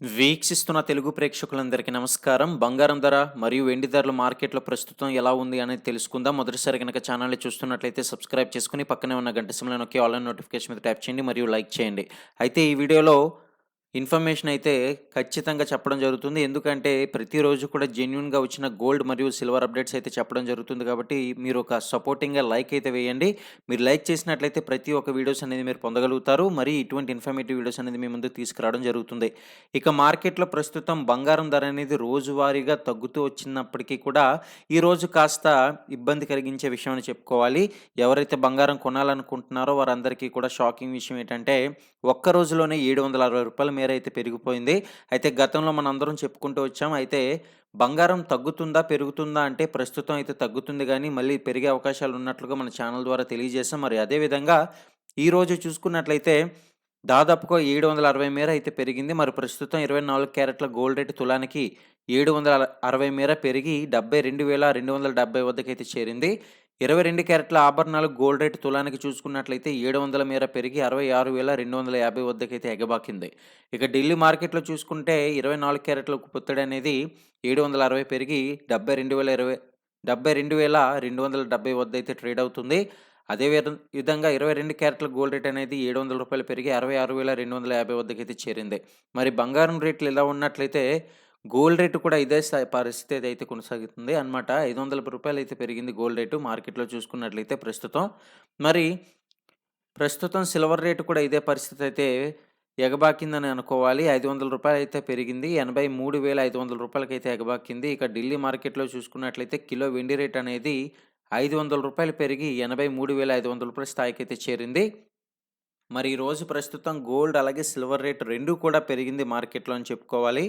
వీక్షిస్తున్న తెలుగు ప్రేక్షకులందరికీ నమస్కారం. బంగారం ధర మరియు వెండి ధరలు మార్కెట్లో ప్రస్తుతం ఎలా ఉంది అనేది తెలుసుకుందాం. మొదటిసారి కనుక ఛానల్ని చూస్తున్నట్లయితే సబ్స్క్రైబ్ చేసుకుని పక్కనే ఉన్న గంట సిమ్లో నొక్కి ఆన్లైన్ నోటిఫికేషన్ మీద ట్యాప్ చేయండి మరియు లైక్ చేయండి. అయితే ఈ వీడియోలో ఇన్ఫర్మేషన్ అయితే ఖచ్చితంగా చెప్పడం జరుగుతుంది. ఎందుకంటే ప్రతిరోజు కూడా జెన్యున్గా వచ్చిన గోల్డ్ మరియు సిల్వర్ అప్డేట్స్ అయితే చెప్పడం జరుగుతుంది కాబట్టి మీరు ఒక సపోర్టింగ్గా లైక్ అయితే వేయండి. మీరు లైక్ చేసినట్లయితే ప్రతి ఒక్క వీడియోస్ అనేది మీరు పొందగలుగుతారు. మరి ఇటువంటి ఇన్ఫర్మేటివ్ వీడియోస్ అనేది మీ ముందు తీసుకురావడం జరుగుతుంది. ఇక మార్కెట్లో ప్రస్తుతం బంగారం ధర అనేది రోజువారీగా తగ్గుతూ వచ్చినప్పటికీ కూడా ఈరోజు కాస్త ఇబ్బంది కలిగించే విషయం అని చెప్పుకోవాలి. ఎవరైతే బంగారం కొనాలనుకుంటున్నారో వారందరికీ కూడా షాకింగ్ విషయం ఏంటంటే ఒక్క రోజులోనే ఏడు వందల అరవై రూపాయల మేర అయితే పెరిగిపోయింది. అయితే గతంలో మనం అందరం చెప్పుకుంటూ వచ్చాం అయితే బంగారం తగ్గుతుందా పెరుగుతుందా అంటే ప్రస్తుతం అయితే తగ్గుతుంది కానీ మళ్ళీ పెరిగే అవకాశాలు ఉన్నట్లుగా మన ఛానల్ ద్వారా తెలియజేస్తాం మరి అదేవిధంగా ఈరోజు చూసుకున్నట్లయితే దాదాపుగా ఏడు వందల అరవై మేర అయితే పెరిగింది. మరి ప్రస్తుతం ఇరవై నాలుగు క్యారెట్ల గోల్డ్ రేట్ తులానికి ఏడు వందల అరవై మేర పెరిగి డెబ్బై రెండు వేల రెండు వందల డెబ్బై వద్దకైతే చేరింది. ఇరవై రెండు క్యారెట్ల ఆభరణాలు గోల్డ్ రేట్ తులానికి చూసుకున్నట్లయితే ఏడు వందల మేర పెరిగి అరవై ఆరు వేల రెండు వందల యాభై వద్దకైతే ఎగబాకింది. ఇక ఢిల్లీ మార్కెట్లో చూసుకుంటే ఇరవై నాలుగు క్యారెట్ల పుత్తడి అనేది ఏడు వందల అరవై పెరిగి డెబ్బై రెండు వేల ఇరవై డెబ్బై రెండు వేల రెండు వందల డెబ్బై వద్ద అయితే ట్రేడ్ అవుతుంది. అదే విధంగా ఇరవై రెండు క్యారెట్ల గోల్డ్ రేట్ అనేది ఏడు వందల రూపాయలు పెరిగి అరవై ఆరు వేల రెండు వందల యాభై వద్దకైతే చేరింది. మరి బంగారం రేట్లు ఇలా ఉన్నట్లయితే గోల్డ్ రేటు కూడా ఇదే పరిస్థితి అయితే కొనసాగుతుంది అనమాట ఐదు వందల రూపాయలు అయితే పెరిగింది గోల్డ్ రేటు మార్కెట్లో చూసుకున్నట్లయితే ప్రస్తుతం. మరి ప్రస్తుతం సిల్వర్ రేటు కూడా ఇదే పరిస్థితి అయితే ఎగబాకిందని అనుకోవాలి. ఐదు వందల రూపాయలు అయితే పెరిగింది. ఎనభై మూడు వేల ఐదు వందల రూపాయలకి అయితే ఎగబాకింది. ఇక ఢిల్లీ మార్కెట్లో చూసుకున్నట్లయితే కిలో వెండి రేట్ అనేది ఐదు వందల రూపాయలు పెరిగి ఎనభై మూడు వేల ఐదు వందల రూపాయల స్థాయికి అయితే చేరింది. మరి ఈరోజు ప్రస్తుతం గోల్డ్ అలాగే సిల్వర్ రేట్ రెండు కూడా పెరిగింది మార్కెట్లో అని చెప్పుకోవాలి.